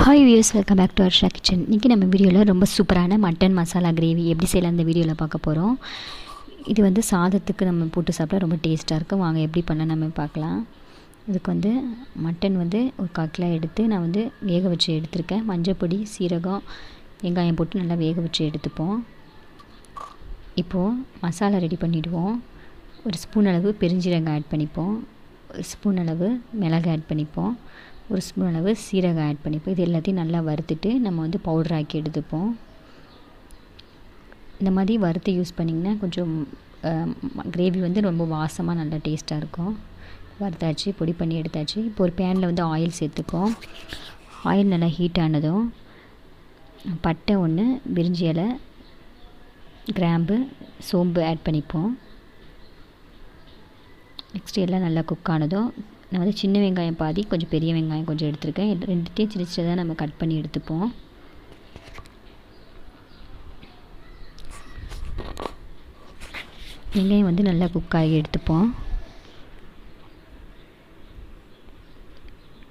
Hi views welcome back to Harsha kitchen இன்றைக்கி நம்ம வீடியோவில் ரொம்ப சூப்பரான மட்டன் மசாலா கிரேவி எப்படி செய்யலாம் அந்த வீடியோவில் பார்க்க போகிறோம் இது வந்து சாதத்துக்கு நம்ம போட்டு சாப்பிட்டா ரொம்ப டேஸ்ட்டாக இருக்கும். வாங்க எப்படி பண்ண நம்ம பார்க்கலாம். இதுக்கு வந்து மட்டன் வந்து ஒரு கால் கிலோ எடுத்து நான் வந்து வேக வச்சு எடுத்திருக்கேன். மஞ்சள் பொடி சீரகம் வெங்காயம் போட்டு நல்லா வேக வச்சு எடுத்துப்போம். இப்போது மசாலா ரெடி பண்ணிவிடுவோம் ஒரு ஸ்பூன் அளவு பெருஞ்சீரகம் ஆட் பண்ணிப்போம். ஒரு ஸ்பூன் அளவு மிளகு ஆட் பண்ணிப்போம். ஒரு ஸ்பூன் அளவு சீரகம் ஆட் பண்ணிப்போம். இது எல்லாத்தையும் நல்லா வறுத்துட்டு நம்ம வந்து பவுடர் ஆக்கி எடுத்துப்போம். இந்த மாதிரி வறுத்து யூஸ் பண்ணிங்கன்னா கொஞ்சம் கிரேவி வந்து ரொம்ப வாசமாக நல்லா டேஸ்ட்டாக இருக்கும். வறுத்தாச்சு பொடி பண்ணி எடுத்தாச்சு. இப்போ ஒரு பேனில் வந்து ஆயில் சேர்த்துப்போம் ஆயில் நல்லா ஹீட் ஆனதும் பட்டை ஒன்று பிரிஞ்சி இலை கிராம்பு சோம்பு ஆட் பண்ணிப்போம். நெக்ஸ்ட் எல்லாம் நல்லா குக் ஆனதும் நான் வந்து சின்ன வெங்காயம் பாதி கொஞ்சம் பெரிய வெங்காயம் கொஞ்சம் எடுத்திருக்கேன். ரெண்டுத்தையும் சின்ன சின்னதாக நம்ம கட் பண்ணி எடுத்துப்போம். வெங்காயம் வந்து நல்லா குக் ஆகி எடுத்துப்போம்.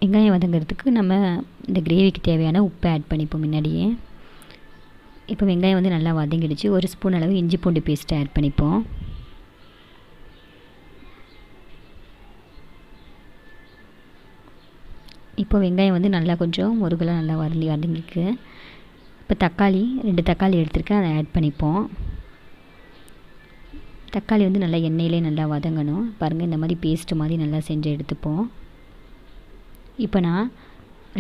வெங்காயம் வதங்கிறதுக்கு நம்ம இந்த கிரேவிக்கு தேவையான உப்பை ஆட் பண்ணிப்போம் முன்னாடியே. இப்போ வெங்காயம் வந்து நல்லா வதங்கிடுச்சு. ஒரு ஸ்பூன் அளவு இஞ்சி பூண்டு பேஸ்ட்டை ஆட் பண்ணிப்போம். இப்போ வெங்காயம் வந்து நல்லா கொஞ்சம் முருகலாக நல்லா வரலி வதங்கிக்கு இப்போ தக்காளி ரெண்டு தக்காளி எடுத்துருக்கேன். அதை ஆட் பண்ணிப்போம். தக்காளி வந்து நல்லா எண்ணெயிலே நல்லா வதங்கணும். பாருங்கள் இந்த மாதிரி பேஸ்ட்டு மாதிரி நல்லா செஞ்சு எடுத்துப்போம். இப்போ நான்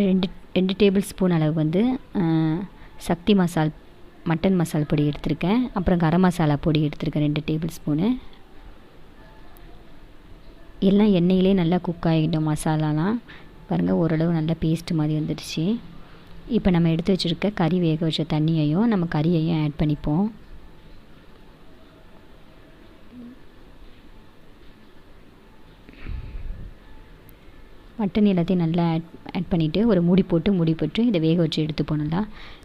ரெண்டு ரெண்டு டேபிள் ஸ்பூன் அளவு வந்து சக்தி மசால் மட்டன் மசால் பொடி எடுத்திருக்கேன். அப்புறம் கரம் மசாலா பொடி எடுத்திருக்கேன் ரெண்டு டேபிள் ஸ்பூனு எல்லாம் எண்ணெயிலே நல்லா குக் ஆகிடும் மசாலாலாம். பாருங்கள் ஓரளவு நல்லா பேஸ்ட்டு மாதிரி வந்துடுச்சு. இப்போ நம்ம எடுத்து வச்சுருக்க கறி வேக வச்ச தண்ணியையும் நம்ம கறியையும் ஆட் பண்ணிப்போம். மட்டன் எல்லாத்தையும் நல்லா ஆட் ஆட் பண்ணிவிட்டு ஒரு மூடி போட்டு மூடி போட்டு இதை வேக வச்சு எடுத்துப்போம் நல்லா.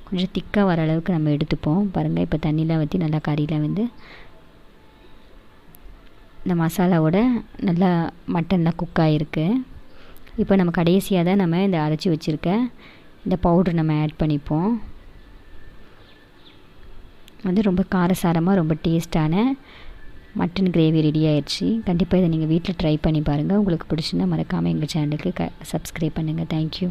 கொஞ்சம் திக்காக வர அளவுக்கு நம்ம எடுத்துப்போம். பாருங்கள் இப்போ தண்ணியெலாம் வற்றி நல்லா கறியில் வந்து இந்த மசாலாவோட நல்லா மட்டன்லாம் குக் ஆகிருக்கு இப்போ நம்ம கடைசியாக தான் நம்ம இந்த அரைச்சி வச்சுருக்க இந்த பவுட்ரு நம்ம ஆட் பண்ணிப்போம். வந்து ரொம்ப காரசாரமாக ரொம்ப டேஸ்ட்டான மட்டன் கிரேவி ரெடி ஆயிடுச்சு கண்டிப்பாக இதை நீங்கள் வீட்டில் ட்ரை பண்ணி பாருங்கள் உங்களுக்கு பிடிச்சிருந்தா மறக்காமல் எங்கள் சேனலுக்கு க சப்ஸ்கிரைப் பண்ணுங்கள் தேங்க்யூ